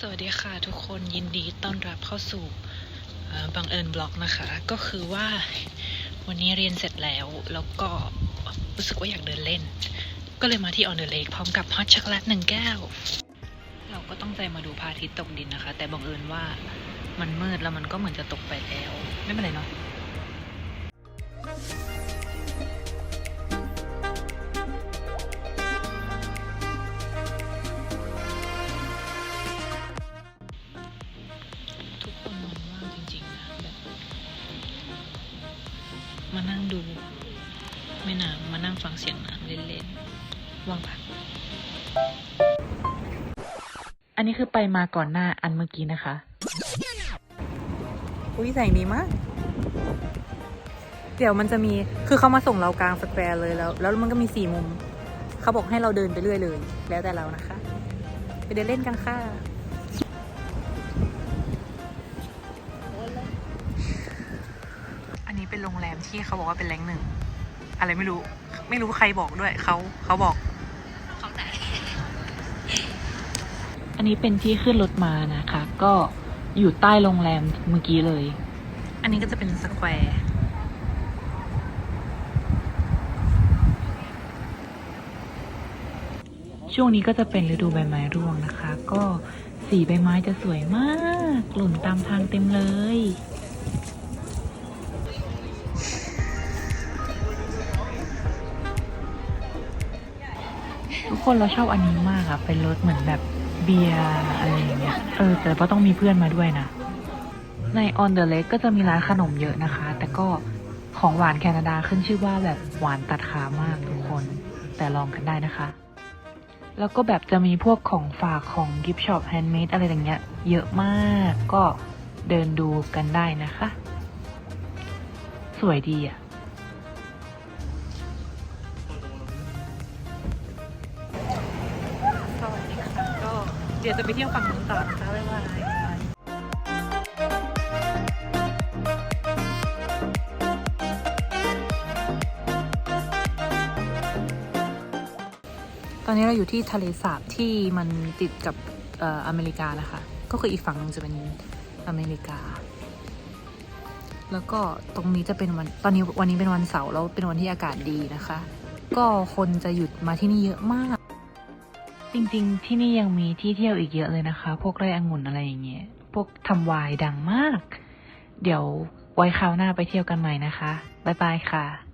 สวัสดีค่ะทุกคนยินดีต้อนรับเข้าสู่บังเอิญบล็อกนะคะ ก็คือว่าวันนี้เรียนเสร็จแล้วแล้วก็รู้สึกว่าอยากเดินเล่น ก็เลยมาที่ออนเดอร์เลกพร้อมกับฮอตช็อกโกแลตหนึ่งแก้ว เราก็ต้องใจมาดูพระอาทิตย์ตกดินนะคะ แต่บังเอิญว่ามันมืดแล้วมันก็เหมือนจะตกไปแล้ว ไม่เป็นไรเนาะ มานั่งดูแม่น้ำมานั่งฟังเสียงน้ำเล่นๆว่างปะอันนี้คือไปมาก่อนหน้าอันเมื่อกี้นะคะ อุ้ยแสงดีมาก เดี๋ยวมันจะมี คือเขามาส่งเรากลางสแควร์เลยแล้ว แล้วมันก็มีสี่มุม เขาบอกให้เราเดินไปเรื่อยเลย แล้วแต่เรานะคะ ไปเดินเล่นกันค่ะ เป็นโรงแรมที่เขาบอกว่าเป็นแรงหนึ่ง อะไรไม่รู้ ไม่รู้ใครบอกด้วยเขาเขาบอกอันนี้เป็นที่ขึ้นรถมานะคะ ก็อยู่ใต้โรงแรมเมื่อกี้เลย อันนี้ก็จะเป็นสแควร์ช่วงนี้ก็จะเป็นฤดูใบไม้ร่วงนะคะ ก็สีใบไม้จะสวยมาก หล่นตามทางเต็มเลย คนเราชอบอันนี้มากอะเป็นรสเหมือนแบบเบียร์อะไรอย่างเงี้ย เออ แต่ว่าต้องมีเพื่อนมาด้วยนะ ใน On the Lake ก็จะมีร้านขนมเยอะนะคะ แต่ก็ของหวานแคนาดาขึ้นชื่อว่าแบบหวานตัดขามากทุกคน แต่ลองกันได้นะคะ แล้วก็แบบจะมีพวกของฝากของกิฟช็อปแฮนด์เมดอะไรอย่างเงี้ย เยอะมาก ก็เดินดูกันได้นะคะ สวยดีอะ ดี๋ยวจะไปเที่ยวฝั่งนู้นต่อนะคะบ๊ายบายตอนนี้เราอยู่ที่ทะเลสาบที่มันติดกับเอออเมริกานะคะ ก็คืออีกฝั่งนึงจะเป็นอเมริกา แล้วก็ตรงนี้จะเป็นวันตอนนี้วันนี้เป็นวันเสาร์แล้วเป็นวันที่อากาศดีนะคะ ก็คนจะหยุดมาที่นี่เยอะมาก จริงๆ ที่นี่ยังมีที่เที่ยวอีกเยอะเลยนะคะ พวกไร่องุ่นอะไรอย่างเงี้ย พวกทำวายดังมาก เดี๋ยวไว้คราวหน้าไปเที่ยวกันใหม่นะคะ บ๊ายบายค่ะ